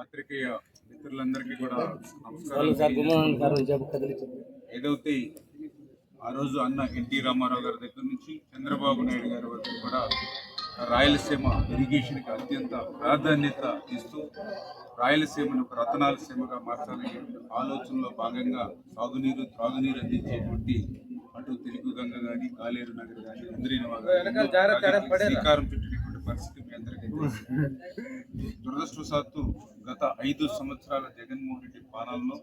పాత్రికేయ మిత్రులందరికీ కూడా నమస్కారం. ఏదైతే ఆ రోజు అన్న ఎన్టీ రామారావు గారి దగ్గర నుంచి చంద్రబాబు నాయుడు గారి వరకు కూడా రాయలసీమ ఇరిగేషన్కి అత్యంత ప్రాధాన్యత ఇస్తూ రాయలసీమను ఒక రతనాల సీమగా మార్చాలనే ఆలోచనలో భాగంగా సాగునీరు త్రాగునీరు అందించేటువంటి అటు తెలుగు గంగ కానీ కాలేరు నగర్ కానీ అందరి శ్రీకారం చుట్టినటువంటి పరిస్థితి మీ అందరికీ. దురదృష్టవశాత్తు గత ఐదు సంవత్సరాల జగన్మోహన్ రెడ్డి పాలనలో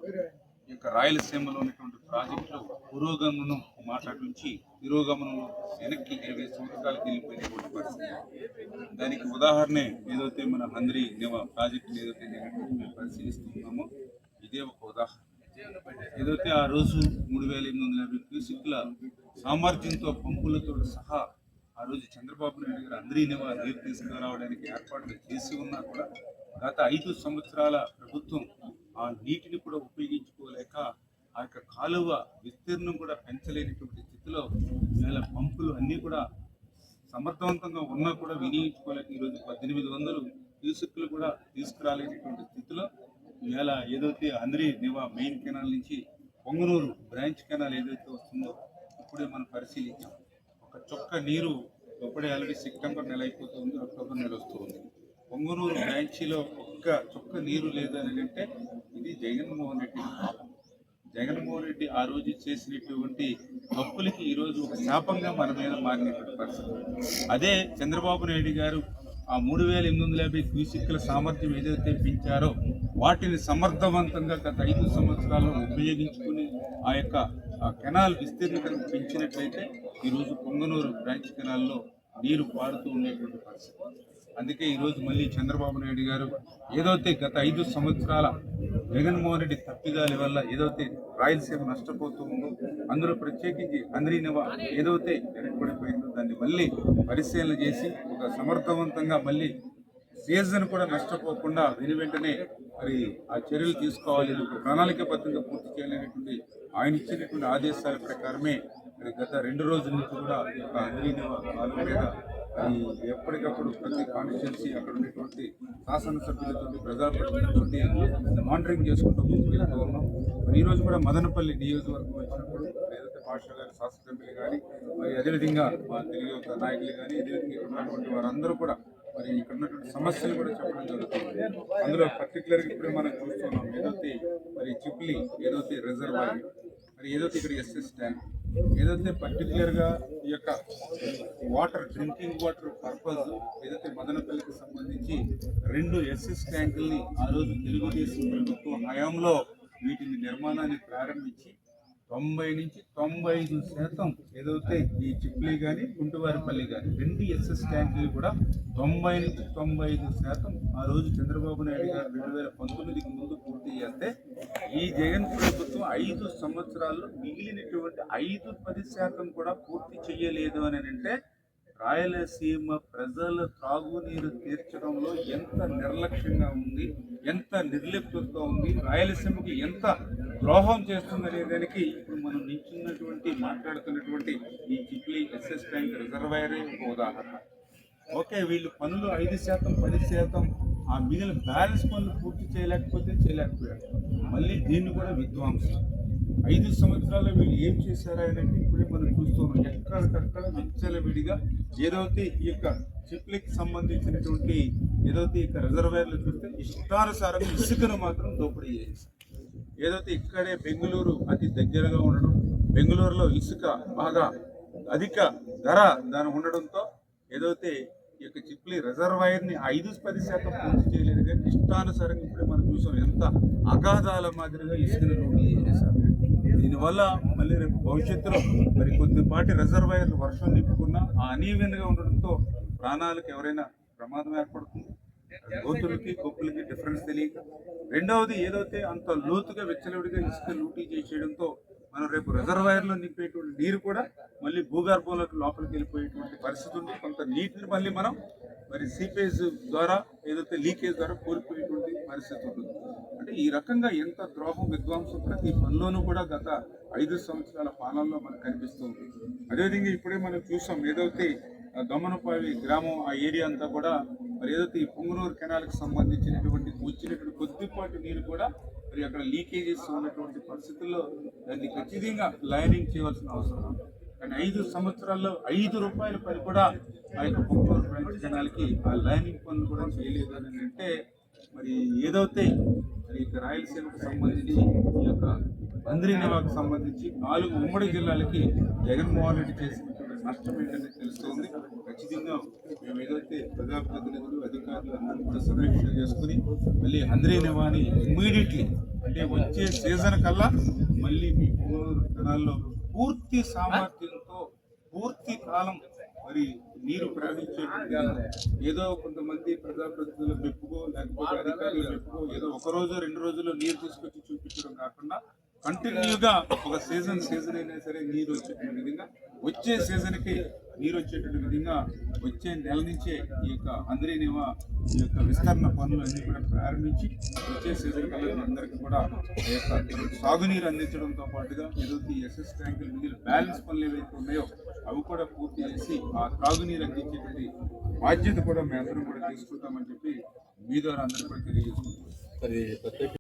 ఈ యొక్క రాయలసీమలో ఉన్నటువంటి ప్రాజెక్టులు పురోగమనం మాట్లాడించి నుంచి తిరోగమనంలో వెనక్కి ఇరవై సంవత్సరాలకు వెళ్ళిపోయినటువంటి పరిస్థితి. దానికి ఉదాహరణ ఏదైతే మన హంద్రి నివ ప్రాజెక్టు ఏదైతే జగన్మోహన్ మేము పరిశీలిస్తున్నామో ఇదే ఒక ఉదాహరణ. ఏదైతే ఆ రోజు మూడు వేల ఎనిమిది వందల యాభై క్యూసిక్ల సామర్థ్యంతో పంపులతో సహా ఆ రోజు చంద్రబాబు నాయుడు గారు అందరి నివా నీరు తీసుకురావడానికి ఏర్పాట్లు చేసి ఉన్నా కూడా గత ఐదు సంవత్సరాల ప్రభుత్వం ఆ నీటిని కూడా ఉపయోగించుకోలేక ఆ యొక్క కాలువ విస్తీర్ణం కూడా పెంచలేనటువంటి స్థితిలో వేల పంపులు అన్నీ కూడా సమర్థవంతంగా ఉన్నా కూడా వినియోగించుకోలేక ఈరోజు పద్దెనిమిది వందలు క్యూసెక్లు కూడా తీసుకురాలేనటువంటి స్థితిలో ఇవాళ ఏదైతే అందరి నివా మెయిన్ కెనాల్ నుంచి పొంగనూరు బ్రాంచ్ కెనాల్ ఏదైతే వస్తుందో ఇప్పుడే మనం పరిశీలించాం. ఒక చొక్క నీరు ఇప్పుడే ఆల్రెడీ సెప్టెంబర్ నెల అయిపోతుంది అక్టోబర్ నెల వస్తుంది పొంగనూరు బ్రాంచీలో ఒక్క చొక్క నీరు లేదని అంటే ఇది జగన్మోహన్ రెడ్డి. జగన్మోహన్ రెడ్డి ఆ రోజు చేసినటువంటి తప్పులకి ఈరోజు ఒక శాపంగా మన మీద మారినటువంటి పరిస్థితి. అదే చంద్రబాబు నాయుడు గారు ఆ మూడు వేల ఎనిమిది వందల యాభై క్యూసిక్ల సామర్థ్యం ఏదైతే పెంచారో వాటిని సమర్థవంతంగా గత ఐదు సంవత్సరాల్లో ఉపయోగించుకుని ఆ యొక్క కెనాల్ విస్తీర్ణతను పెంచినట్లయితే ఈరోజు పొంగనూరు బ్రాంచ్ కెనాల్లో నీరు పారుతూ ఉండేటువంటి పరిస్థితి. అందుకే ఈరోజు మళ్ళీ చంద్రబాబు నాయుడు గారు ఏదైతే గత ఐదు సంవత్సరాల జగన్మోహన్ రెడ్డి తప్పిదాల వల్ల ఏదైతే రాయలసీమ నష్టపోతూ ఉందో అందులో ప్రత్యేకించి అందరినవ ఏదైతే వెనకబడిపోయిందో దాన్ని మళ్ళీ పరిశీలన చేసి ఒక సమర్థవంతంగా మళ్ళీ సీజన్ కూడా నష్టపోకుండా వెను వెంటనే మరి ఆ చర్యలు తీసుకోవాలి ఒక ప్రణాళికబద్ధంగా పూర్తి చేయాలనేటువంటి ఆయన ఇచ్చినటువంటి ఆదేశాల ప్రకారమే గత రెండు రోజుల నుంచి కూడా ఒక యొక్క మీద ఎప్పటికప్పుడు ప్రతి కాన్స్టిట్యున్సీ అక్కడ ఉన్నటువంటి శాసనసభ్యులతో ప్రజాప్రతినిధులతో మానిటరింగ్ చేసుకుంటూ ముందుకెళ్తూ ఉన్నాం. ఈరోజు ఈ రోజు కూడా మదనపల్లి నియోజకవర్గం వచ్చినప్పుడు ఏదైతే పాషా గారి శాసనసభ్యులు కానీ మరి అదేవిధంగా మా తెలుగు యొక్క నాయకులు కానీ అదేవిధంగా ఇక్కడ ఉన్నటువంటి వారందరూ కూడా మరి ఇక్కడ ఉన్నటువంటి సమస్యలు కూడా చెప్పడం జరుగుతుంది. అందులో పర్టికులర్గా ఇప్పుడు మనం చూస్తున్నాం ఏదైతే మరి చిప్లీ ఏదైతే రిజర్వాయర్ మరి ఏదైతే ఇక్కడ ఎస్ఎస్ ట్యాంక్ ఏదైతే పర్టికులర్గా ఈ యొక్క వాటర్ డ్రింకింగ్ వాటర్ పర్పస్ ఏదైతే మదనపల్లికి సంబంధించి రెండు ఎస్ఎస్ ట్యాంకుల్ని ఆ రోజు తెలుగుదేశం ప్రభుత్వం హయాంలో వీటిని నిర్మాణాన్ని ప్రారంభించి తొంభై నుంచి తొంభై ఐదు శాతం ఏదైతే ఈ చిప్లీ కానీ గుంటువారిపల్లి కానీ రెండు ఎస్ఎస్ ట్యాంకులు కూడా తొంభై నుంచి తొంభై ఐదు శాతం ఆ రోజు చంద్రబాబు నాయుడు గారు రెండు వేల పంతొమ్మిదికి ముందు పూర్తి చేస్తే ఈ జగన్ ప్రభుత్వం ఐదు సంవత్సరాల్లో మిగిలినటువంటి ఐదు పది శాతం కూడా పూర్తి చేయలేదు అని అంటే రాయలసీమ ప్రజల త్రాగునీరు తీర్చడంలో ఎంత నిర్లక్ష్యంగా ఉంది ఎంత నిర్లిప్తతో ఉంది రాయలసీమకి ఎంత ద్రోహం చేస్తుందనే దానికి ఇప్పుడు మనం నించున్నటువంటి మాట్లాడుతున్నటువంటి ఈ చిప్లీ ఎస్ఎస్ ట్యాంక్ రిజర్వాయర్ ఒక ఉదాహరణ. ఓకే వీళ్ళు పనులు ఐదు శాతం పది శాతం ఆ మిగిలిన బ్యాలెన్స్ పనులు పూర్తి చేయలేకపోతే చేయలేకపోయారు. మళ్ళీ దీన్ని కూడా విధ్వంసం. ఐదు సంవత్సరాలు వీళ్ళు ఏం చేశారా అని ఇప్పుడే మనం చూస్తున్నాం ఎక్కడికక్కడ విడిగా ఏదైతే ఈ యొక్క చిప్లికి సంబంధించినటువంటి ఏదైతే ఇక రిజర్వాయర్లు చూస్తే ఇష్టానుసారంగా ఇసుకను మాత్రం దోపిడీ చేశారు. ఏదైతే ఇక్కడే బెంగళూరు అతి దగ్గరగా ఉండడం బెంగళూరులో ఇసుక బాగా అధిక ధర దాని ఉండడంతో ఏదైతే ఈ యొక్క చిప్లీ రిజర్వాయర్ని ఐదు పది శాతం పూర్తి చేయలేదు కానీ ఇష్టానుసారంగా ఇప్పుడే మనం చూసాం. ఎంత అగాధాల మాదిరిగా ఇసుకను లోడ్ చేశారు. దీనివల్ల మళ్ళీ రేపు భవిష్యత్తులో మరి కొద్దిపాటి రిజర్వాయర్లు వర్షం నింపుకున్నా ఆ అనీవెన్గా ఉండడంతో ప్రాణాలకు ఎవరైనా ప్రమాదం ఏర్పడుతుంది. లోతులకి గొప్పలకి డిఫరెన్స్ తెలియక. రెండవది ఏదైతే అంత లోతుగా వెచ్చలవిడిగా ఇసుక లూటీ చేసేయడంతో మనం రేపు రిజర్వాయర్లో నింపేటువంటి నీరు కూడా మళ్ళీ భూగర్భంలోకి లోపలికి వెళ్ళిపోయేటువంటి పరిస్థితి ఉంది. కొంత నీటిని మళ్ళీ మనం మరి సీపేజ్ ద్వారా ఏదైతే లీకేజ్ ద్వారా కోల్పోయేటువంటి పరిస్థితి ఉంటుంది. అంటే ఈ రకంగా ఎంత ద్రోహం విద్వాంసం ప్రతి పనిలోనూ కూడా గత ఐదు సంవత్సరాల పాలనలో మనకు కనిపిస్తుంది అదేవిధంగా ఇప్పుడే మనం చూసాం ఏదైతే ఆ గ్రామం ఆ ఏరియా అంతా కూడా మరి ఏదైతే ఈ పుంగనూరు కెనాల్కి సంబంధించినటువంటి వచ్చినటువంటి కొద్దిపాటి నీరు కూడా మరి అక్కడ లీకేజెస్ ఉన్నటువంటి పరిస్థితుల్లో దాన్ని ఖచ్చితంగా లైనింగ్ చేయవలసిన అవసరం కానీ ఐదు సంవత్సరాల్లో ఐదు రూపాయల పని కూడా ఆ యొక్క పొంగునూరు కెనాల్కి ఆ లైనింగ్ పనులు కూడా చేయలేదు అని అంటే మరి ఏదైతే మరి ఇక రాయలసీమకు సంబంధించి ఈ యొక్క బంద్రీనవాకు సంబంధించి నాలుగు ఉమ్మడి జిల్లాలకి జగన్మోహన్ రెడ్డి చేసినటువంటి నష్టం ఏంటనేది తెలుస్తోంది. ఖచ్చితంగా మేము ఏదైతే ప్రజాప్రతినిధులు అధికారులు అందరూ కూడా సమీక్ష చేసుకుని మళ్ళీ హంద్రీనివాని ఇమ్మీడియట్లీ అంటే వచ్చే సీజన్ కల్లా మళ్ళీ మీ పుంగనూరు పూర్తి సామర్థ్యంతో పూర్తి కాలం మరి నీరు ప్రవహించేట్టుగా ఏదో కొంతమంది ప్రజాప్రతినిధుల మెప్పుకో లేకపోతే అధికారుల మెప్పుకో ఏదో ఒక రోజు రెండు రోజుల్లో నీరు తీసుకొచ్చి చూపించడం కాకుండా కంటిన్యూగా ఒక సీజన్ సీజన్ అయినా సరే నీరు వచ్చేటువంటి విధంగా వచ్చే సీజన్కి నీరు వచ్చేటువంటి విధంగా వచ్చే నెల నుంచే ఈ యొక్క అందరినివా ఈ యొక్క విస్తరణ పనులు అన్నీ కూడా ప్రారంభించి వచ్చే సీజన్ కల్లా అందరికీ కూడా ఈ యొక్క సాగునీరు అందించడంతో పాటుగా ఏదైతే ఎస్ఎస్ ట్యాంకులు మిగిలిన బ్యాలెన్స్ పనులు ఏవైతే ఉన్నాయో అవి కూడా పూర్తి చేసి ఆ త్రాగునీరు అందించేటువంటి బాధ్యత కూడా మేమందరం కూడా తీసుకుంటామని చెప్పి మీ ద్వారా అందరూ కూడా తెలియజేసుకుంటాం